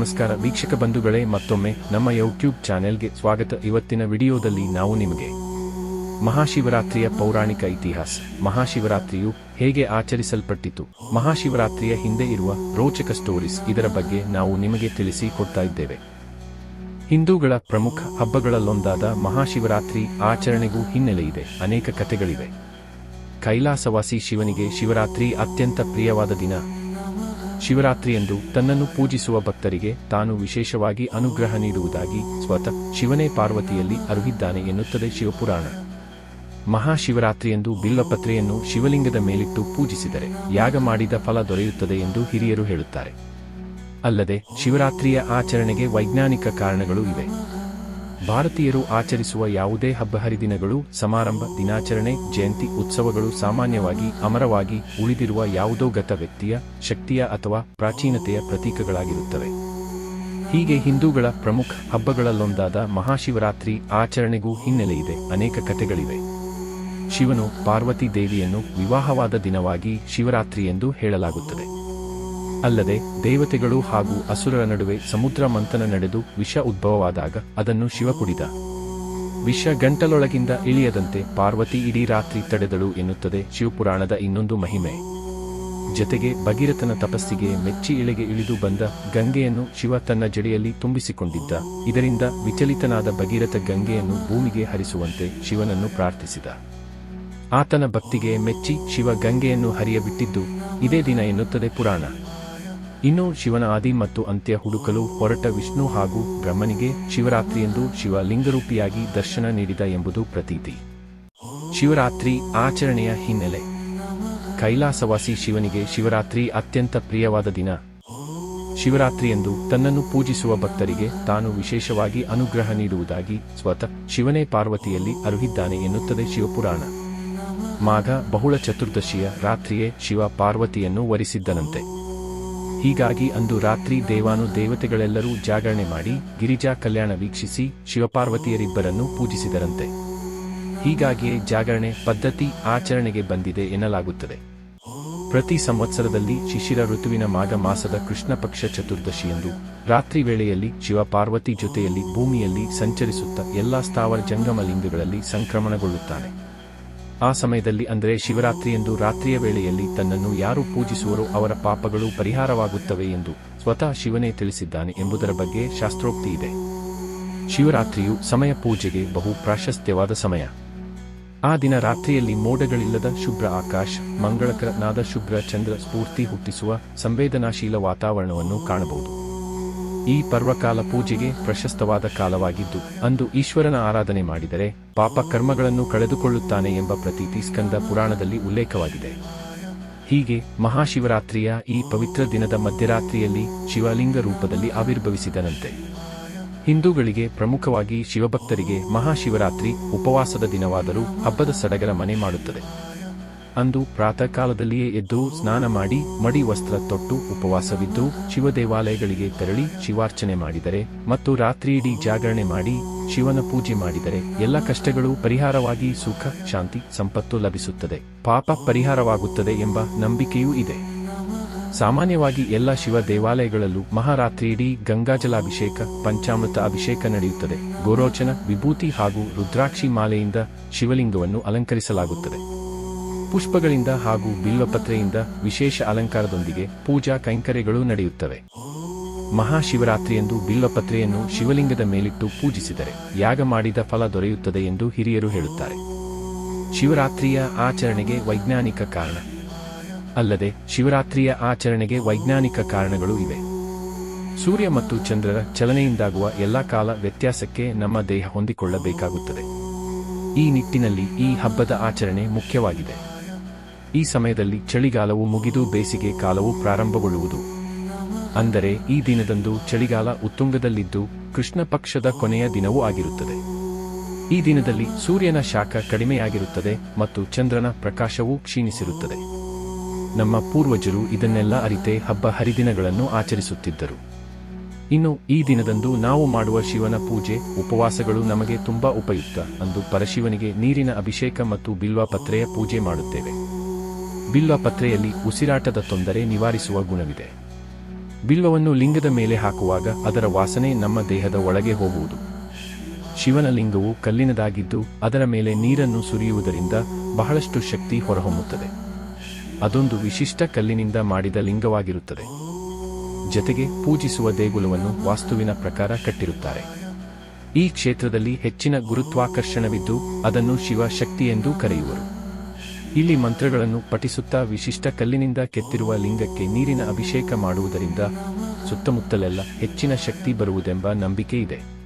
ನಮಸ್ಕಾರ ವೀಕ್ಷಕ ಬಂಧುಗಳೇ, ಮತ್ತೊಮ್ಮೆ ನಮ್ಮ ಯೂಟ್ಯೂಬ್ ಚಾನೆಲ್ಗೆ ಸ್ವಾಗತ. ಇವತ್ತಿನ ವಿಡಿಯೋದಲ್ಲಿ ನಾವು ನಿಮಗೆ ಮಹಾಶಿವರಾತ್ರಿಯ ಪೌರಾಣಿಕ ಇತಿಹಾಸ, ಮಹಾಶಿವರಾತ್ರಿಯು ಹೇಗೆ ಆಚರಿಸಲ್ಪಟ್ಟಿತು, ಮಹಾಶಿವರಾತ್ರಿಯ ಹಿಂದೆ ಇರುವ ರೋಚಕ ಸ್ಟೋರೀಸ್ ಇದರ ಬಗ್ಗೆ ನಾವು ನಿಮಗೆ ತಿಳಿಸಿ ಕೊಡ್ತಾ ಇದ್ದೇವೆ. ಹಿಂದೂಗಳ ಪ್ರಮುಖ ಹಬ್ಬಗಳಲ್ಲೊಂದಾದ ಮಹಾಶಿವರಾತ್ರಿ ಆಚರಣೆಗೂ ಹಿನ್ನೆಲೆ ಇದೆ, ಅನೇಕ ಕಥೆಗಳಿವೆ. ಕೈಲಾಸವಾಸಿ ಶಿವನಿಗೆ ಶಿವರಾತ್ರಿ ಅತ್ಯಂತ ಪ್ರಿಯವಾದ ದಿನ ಶಿವರಾತ್ರಿಯಂದು ತನ್ನನ್ನು ಪೂಜಿಸುವ ಭಕ್ತರಿಗೆ ತಾನು ವಿಶೇಷವಾಗಿ ಅನುಗ್ರಹ ನೀಡುವುದಾಗಿ ಸ್ವತಃ ಶಿವನೇ ಪಾರ್ವತಿಯಲ್ಲಿ ಅರುಹಿದ್ದಾನೆ ಎನ್ನುತ್ತದೆ ಶಿವಪುರಾಣ. ಮಹಾಶಿವರಾತ್ರಿಯಂದು ಬಿಲ್ಲಪತ್ರೆಯನ್ನು ಶಿವಲಿಂಗದ ಮೇಲಿಟ್ಟು ಪೂಜಿಸಿದರೆ ಯಾಗ ಮಾಡಿದ ಫಲ ದೊರೆಯುತ್ತದೆ ಎಂದು ಹಿರಿಯರು ಹೇಳುತ್ತಾರೆ. ಅಲ್ಲದೆ ಶಿವರಾತ್ರಿಯ ಆಚರಣೆಗೆ ವೈಜ್ಞಾನಿಕ ಕಾರಣಗಳು ಇವೆ. ಭಾರತೀಯರು ಆಚರಿಸುವ ಯಾವುದೇ ಹಬ್ಬ ಹರಿದಿನಗಳು ಸಮಾರಂಭ, ದಿನಾಚರಣೆ, ಜಯಂತಿ, ಉತ್ಸವಗಳು ಸಾಮಾನ್ಯವಾಗಿ ಅಮರವಾಗಿ ಉಳಿದಿರುವ ಯಾವುದೋ ಗತ ವ್ಯಕ್ತಿಯ, ಶಕ್ತಿಯ ಅಥವಾ ಪ್ರಾಚೀನತೆಯ ಪ್ರತೀಕಗಳಾಗಿರುತ್ತವೆ. ಹೀಗೆ ಹಿಂದೂಗಳ ಪ್ರಮುಖ ಹಬ್ಬಗಳಲ್ಲೊಂದಾದ ಮಹಾಶಿವರಾತ್ರಿ ಆಚರಣೆಗೂ ಹಿನ್ನೆಲೆಯಿದೆ ಅನೇಕ ಕಥೆಗಳಿವೆ. ಶಿವನು ಪಾರ್ವತಿ ದೇವಿಯನ್ನು ವಿವಾಹವಾದ ದಿನವಾಗಿ ಶಿವರಾತ್ರಿ ಎಂದು ಹೇಳಲಾಗುತ್ತದೆ. ಅಲ್ಲದೆ ದೇವತೆಗಳು ಹಾಗೂ ಅಸುರರ ನಡುವೆ ಸಮುದ್ರ ಮಂಥನ ನಡೆದು ವಿಷ ಉದ್ಭವವಾದಾಗ ಅದನ್ನು ಶಿವ ಕುಡಿದ. ವಿಷ ಗಂಟಲೊಳಗಿಂದ ಇಳಿಯದಂತೆ ಪಾರ್ವತಿ ಇಡೀ ರಾತ್ರಿ ತಡೆದಳು ಎನ್ನುತ್ತದೆ ಶಿವಪುರಾಣದ ಇನ್ನೊಂದು ಮಹಿಮೆ. ಜತೆಗೆ ಭಗೀರಥನ ತಪಸ್ಸಿಗೆ ಮೆಚ್ಚಿ ಇಳೆಗೆ ಇಳಿದು ಬಂದ ಗಂಗೆಯನ್ನು ಶಿವ ತನ್ನ ಜಡೆಯಲ್ಲಿ ತುಂಬಿಸಿಕೊಂಡಿದ್ದ. ಇದರಿಂದ ವಿಚಲಿತನಾದ ಭಗೀರಥ ಗಂಗೆಯನ್ನು ಭೂಮಿಗೆ ಹರಿಸುವಂತೆ ಶಿವನನ್ನು ಪ್ರಾರ್ಥಿಸಿದ. ಆತನ ಭಕ್ತಿಗೆ ಮೆಚ್ಚಿ ಶಿವ ಗಂಗೆಯನ್ನು ಹರಿಯಬಿಟ್ಟಿದ್ದು ಇದೇ ದಿನ ಎನ್ನುತ್ತದೆ ಪುರಾಣ. ಇನ್ನು ಶಿವನ ಆದಿ ಮತ್ತು ಅಂತ್ಯ ಹುಡುಕಲು ಹೊರಟ ವಿಷ್ಣು ಹಾಗೂ ಬ್ರಹ್ಮನಿಗೆ ಶಿವರಾತ್ರಿಯಂದು ಶಿವ ಲಿಂಗರೂಪಿಯಾಗಿ ದರ್ಶನ ನೀಡಿದ ಎಂಬುದು ಪ್ರತೀತಿ. ಶಿವರಾತ್ರಿ ಆಚರಣೆಯ ಹಿನ್ನೆಲೆ. ಕೈಲಾಸವಾಸಿ ಶಿವನಿಗೆ ಶಿವರಾತ್ರಿ ಅತ್ಯಂತ ಪ್ರಿಯವಾದ ದಿನ. ಶಿವರಾತ್ರಿಯಂದು ತನ್ನನ್ನು ಪೂಜಿಸುವ ಭಕ್ತರಿಗೆ ತಾನು ವಿಶೇಷವಾಗಿ ಅನುಗ್ರಹ ನೀಡುವುದಾಗಿ ಸ್ವತಃ ಶಿವನೇ ಪಾರ್ವತಿಯಲ್ಲಿ ಅರುಹಿದ್ದಾನೆ ಎನ್ನುತ್ತದೆ ಶಿವಪುರಾಣ. ಮಾಘ ಬಹುಳ ಚತುರ್ದಶಿಯ ರಾತ್ರಿಯೇ ಶಿವ ಪಾರ್ವತಿಯನ್ನು ವರಿಸಿದ್ದನಂತೆ. ಹೀಗಾಗಿ ಅಂದು ರಾತ್ರಿ ದೇವಾನು ದೇವತೆಗಳೆಲ್ಲರೂ ಜಾಗರಣೆ ಮಾಡಿ ಗಿರಿಜಾ ಕಲ್ಯಾಣ ವೀಕ್ಷಿಸಿ ಶಿವಪಾರ್ವತಿಯರಿಬ್ಬರನ್ನು ಪೂಜಿಸಿದರಂತೆ. ಹೀಗಾಗಿಯೇ ಜಾಗರಣೆ, ಪದ್ಧತಿ, ಆಚರಣೆಗೆ ಬಂದಿದೆ ಎನ್ನಲಾಗುತ್ತದೆ. ಪ್ರತಿ ಸಂವತ್ಸರದಲ್ಲಿ ಶಿಶಿರ ಋತುವಿನ ಮಾಘ ಮಾಸದ ಕೃಷ್ಣ ಪಕ್ಷ ಚತುರ್ದಶಿಯಂದು ರಾತ್ರಿ ವೇಳೆಯಲ್ಲಿ ಶಿವಪಾರ್ವತಿ ಜೊತೆಯಲ್ಲಿ ಭೂಮಿಯಲ್ಲಿ ಸಂಚರಿಸುತ್ತ ಎಲ್ಲಾ ಸ್ಥಾವರ ಜಂಗಮಲಿಂಗಗಳಲ್ಲಿ ಸಂಕ್ರಮಣಗೊಳ್ಳುತ್ತಾನೆ. ಆ ಸಮಯದಲ್ಲಿ ಅಂದರೆ ಶಿವರಾತ್ರಿಯಂದು ರಾತ್ರಿಯ ವೇಳೆಯಲ್ಲಿ ತನ್ನನ್ನು ಯಾರು ಪೂಜಿಸುವರೋ ಅವರ ಪಾಪಗಳು ಪರಿಹಾರವಾಗುತ್ತವೆ ಎಂದು ಸ್ವತಃ ಶಿವನೇ ತಿಳಿಸಿದ್ದಾನೆ ಎಂಬುದರ ಬಗ್ಗೆ ಶಾಸ್ತ್ರೋಕ್ತಿ ಇದೆ. ಶಿವರಾತ್ರಿಯು ಸಮಯ ಪೂಜೆಗೆ ಬಹು ಪ್ರಾಶಸ್ತ್ಯವಾದ ಸಮಯ. ಆ ದಿನ ರಾತ್ರಿಯಲ್ಲಿ ಮೋಡಗಳಿಲ್ಲದ ಶುಭ್ರ ಆಕಾಶ, ಮಂಗಳಕರನಾದ ಶುಭ್ರ ಚಂದ್ರ ಸ್ಫೂರ್ತಿ ಹುಟ್ಟಿಸುವ ಸಂವೇದನಾಶೀಲ ವಾತಾವರಣವನ್ನು ಕಾಣಬಹುದು. ಈ ಪರ್ವಕಾಲ ಪೂಜೆಗೆ ಪ್ರಶಸ್ತವಾದ ಕಾಲವಾಗಿದ್ದು, ಅಂದು ಈಶ್ವರನ ಆರಾಧನೆ ಮಾಡಿದರೆ ಪಾಪ ಕರ್ಮಗಳನ್ನು ಕಳೆದುಕೊಳ್ಳುತ್ತಾನೆ ಎಂಬ ಪ್ರತೀತಿ ಸ್ಕಂದ ಪುರಾಣದಲ್ಲಿ ಉಲ್ಲೇಖವಾಗಿದೆ. ಹೀಗೆ ಮಹಾಶಿವರಾತ್ರಿಯ ಈ ಪವಿತ್ರ ದಿನದ ಮಧ್ಯರಾತ್ರಿಯಲ್ಲಿ ಶಿವಲಿಂಗ ರೂಪದಲ್ಲಿ ಆವಿರ್ಭವಿಸಿದನಂತೆ. ಹಿಂದೂಗಳಿಗೆ ಪ್ರಮುಖವಾಗಿ ಶಿವಭಕ್ತರಿಗೆ ಮಹಾಶಿವರಾತ್ರಿ ಉಪವಾಸದ ದಿನವಾದರೂ ಹಬ್ಬದ ಸಡಗರ ಮನೆ ಮಾಡುತ್ತದೆ. ಅಂದು ಪ್ರಾತಃ ಕಾಲದಲ್ಲಿಯೇ ಎದ್ದು ಸ್ನಾನ ಮಾಡಿ ಮಡಿ ವಸ್ತ್ರ ತೊಟ್ಟು ಉಪವಾಸವಿದ್ದು ಶಿವ ದೇವಾಲಯಗಳಿಗೆ ತೆರಳಿ ಶಿವಾರ್ಚನೆ ಮಾಡಿದರೆ ಮತ್ತು ರಾತ್ರಿಯಿಡೀ ಜಾಗರಣೆ ಮಾಡಿ ಶಿವನ ಪೂಜೆ ಮಾಡಿದರೆ ಎಲ್ಲ ಕಷ್ಟಗಳು ಪರಿಹಾರವಾಗಿ ಸುಖ, ಶಾಂತಿ, ಸಂಪತ್ತು ಲಭಿಸುತ್ತದೆ. ಪಾಪ ಪರಿಹಾರವಾಗುತ್ತದೆ ಎಂಬ ನಂಬಿಕೆಯೂ ಇದೆ. ಸಾಮಾನ್ಯವಾಗಿ ಎಲ್ಲ ಶಿವ ದೇವಾಲಯಗಳಲ್ಲೂ ಮಹಾರಾತ್ರಿಯಿಡೀ ಗಂಗಾಜಲಾಭಿಷೇಕ, ಪಂಚಾಮೃತ ಅಭಿಷೇಕ ನಡೆಯುತ್ತದೆ. ಗೋರೋಚನ, ವಿಭೂತಿ ಹಾಗೂ ರುದ್ರಾಕ್ಷಿ ಮಾಲೆಯಿಂದ ಶಿವಲಿಂಗವನ್ನು ಅಲಂಕರಿಸಲಾಗುತ್ತದೆ. ಪುಷ್ಪಗಳಿಂದ ಹಾಗೂ ಬಿಲ್ವಪತ್ರೆಯಿಂದ ವಿಶೇಷ ಅಲಂಕಾರದೊಂದಿಗೆ ಪೂಜಾ ಕೈಂಕರ್ಯಗಳು ನಡೆಯುತ್ತವೆ. ಮಹಾಶಿವರಾತ್ರಿಯಂದು ಬಿಲ್ವಪತ್ರೆಯನ್ನು ಶಿವಲಿಂಗದ ಮೇಲಿಟ್ಟು ಪೂಜಿಸಿದರೆ ಯಾಗ ಮಾಡಿದ ಫಲ ದೊರೆಯುತ್ತದೆ ಎಂದು ಹಿರಿಯರು ಹೇಳುತ್ತಾರೆ. ಶಿವರಾತ್ರಿಯ ಆಚರಣೆಗೆ ವೈಜ್ಞಾನಿಕ ಕಾರಣ. ಅಲ್ಲದೆ ಶಿವರಾತ್ರಿಯ ಆಚರಣೆಗೆ ವೈಜ್ಞಾನಿಕ ಕಾರಣಗಳು ಇವೆ. ಸೂರ್ಯ ಮತ್ತು ಚಂದ್ರರ ಚಲನೆಯಿಂದಾಗುವ ಎಲ್ಲಾ ಕಾಲ ವ್ಯತ್ಯಾಸಕ್ಕೆ ನಮ್ಮ ದೇಹ ಹೊಂದಿಕೊಳ್ಳಬೇಕಾಗುತ್ತದೆ. ಈ ನಿಟ್ಟಿನಲ್ಲಿ ಈ ಹಬ್ಬದ ಆಚರಣೆ ಮುಖ್ಯವಾಗಿದೆ. ಈ ಸಮಯದಲ್ಲಿ ಚಳಿಗಾಲವು ಮುಗಿದು ಬೇಸಿಗೆ ಕಾಲವು ಪ್ರಾರಂಭಗೊಳ್ಳುವುದು. ಅಂದರೆ ಈ ದಿನದಂದು ಚಳಿಗಾಲ ಉತ್ತುಂಗದಲ್ಲಿದ್ದು ಕೃಷ್ಣ ಪಕ್ಷದ ಕೊನೆಯ ದಿನವೂ ಆಗಿರುತ್ತದೆ. ಈ ದಿನದಲ್ಲಿ ಸೂರ್ಯನ ಶಾಖ ಕಡಿಮೆಯಾಗಿರುತ್ತದೆ ಮತ್ತು ಚಂದ್ರನ ಪ್ರಕಾಶವೂ ಕ್ಷೀಣಿಸಿರುತ್ತದೆ. ನಮ್ಮ ಪೂರ್ವಜರು ಇದನ್ನೆಲ್ಲ ಅರಿತೇ ಹಬ್ಬ ಹರಿದಿನಗಳನ್ನು ಆಚರಿಸುತ್ತಿದ್ದರು. ಇನ್ನು ಈ ದಿನದಂದು ನಾವು ಮಾಡುವ ಶಿವನ ಪೂಜೆ, ಉಪವಾಸಗಳು ನಮಗೆ ತುಂಬಾ ಉಪಯುಕ್ತ ಅಂದು ಪರಶಿವನಿಗೆ ನೀರಿನ ಅಭಿಷೇಕ ಮತ್ತು ಬಿಲ್ವ ಪತ್ರೆಯ ಪೂಜೆ ಮಾಡುತ್ತೇವೆ. ಬಿಲ್ವ ಪತ್ರೆಯಲ್ಲಿ ಉಸಿರಾಟದ ತೊಂದರೆ ನಿವಾರಿಸುವ ಗುಣವಿದೆ. ಬಿಲ್ವವನ್ನು ಲಿಂಗದ ಮೇಲೆ ಹಾಕುವಾಗ ಅದರ ವಾಸನೆ ನಮ್ಮ ದೇಹದ ಒಳಗೆ ಹೋಗುವುದು. ಶಿವನ ಲಿಂಗವು ಕಲ್ಲಿನದಾಗಿದ್ದು ಅದರ ಮೇಲೆ ನೀರನ್ನು ಸುರಿಯುವುದರಿಂದ ಬಹಳಷ್ಟು ಶಕ್ತಿ ಹೊರಹೊಮ್ಮುತ್ತದೆ. ಅದೊಂದು ವಿಶಿಷ್ಟ ಕಲ್ಲಿನಿಂದ ಮಾಡಿದ ಲಿಂಗವಾಗಿರುತ್ತದೆ. ಜತೆಗೆ ಪೂಜಿಸುವ ದೇಗುಲವನ್ನು ವಾಸ್ತುವಿನ ಪ್ರಕಾರ ಕಟ್ಟಿರುತ್ತಾರೆ. ಈ ಕ್ಷೇತ್ರದಲ್ಲಿ ಹೆಚ್ಚಿನ ಗುರುತ್ವಾಕರ್ಷಣವಿದ್ದು ಅದನ್ನು ಶಿವ ಶಕ್ತಿ ಎಂದು ಕರೆಯುವರು. ಇಲ್ಲಿ ಮಂತ್ರಗಳನ್ನು ಪಠಿಸುತ್ತಾ ವಿಶಿಷ್ಟ ಕಲ್ಲಿನಿಂದ ಕೆತ್ತಿರುವ ಲಿಂಗಕ್ಕೆ ನೀರಿನ ಅಭಿಷೇಕ ಮಾಡುವುದರಿಂದ ಸುತ್ತಮುತ್ತಲೆಲ್ಲ ಹೆಚ್ಚಿನ ಶಕ್ತಿ ಬರುವುದೆಂಬ ನಂಬಿಕೆ ಇದೆ.